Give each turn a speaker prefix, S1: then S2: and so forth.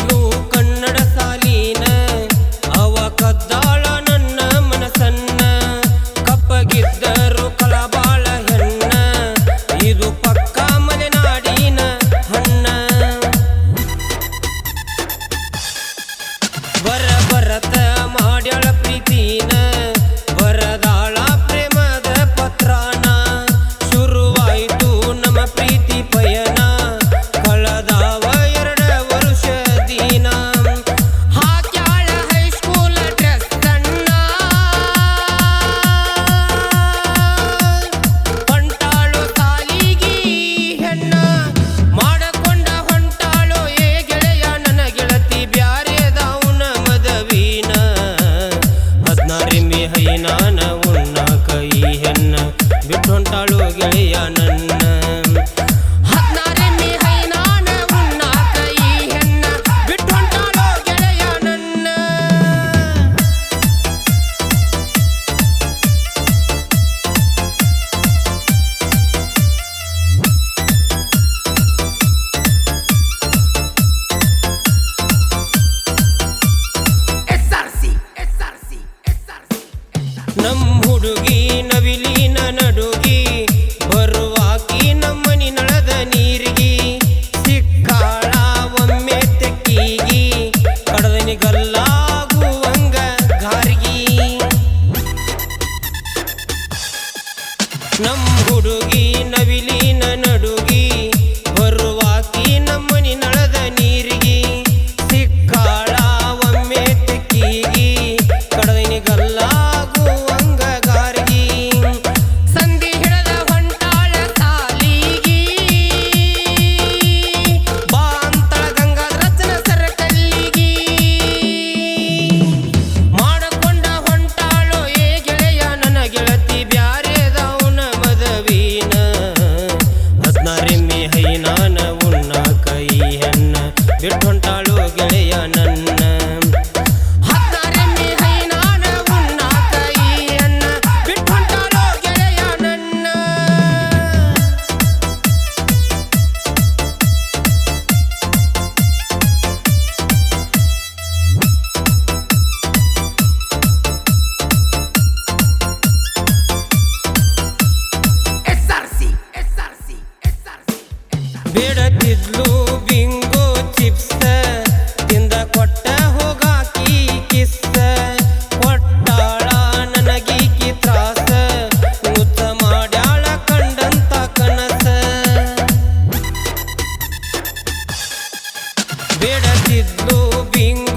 S1: ছিল ನಾನ ಉಣ್ಣ ಕೈ ಹೆಣ್ಣ. ಬಿಟ್ಟೊಂಟಾಳು ಗೆಳೆಯ ನನ್ನ. ನಮ್ ಹುಡುಗಿ ನವಿಲಿನ ನಡುಗಿ ಬಿಡತಿದ್ಲು ಬಿಂಗೋ ಚಿಪ್ಸ. ತಿಂದ ಕೊಟ್ಟ ಹೋಗಾಕಿ ಕಿಸ್ಸ ಕೊಟ್ಟಾಳ ನನಗಿ ತ್ರಾಸ. ಮುತ್ತ ಮಾಡ್ಯಾಳ ಕಂಡಂತ ಕನಸ. ಬಿಡತಿದ್ಲು ಬಿಂಗೋ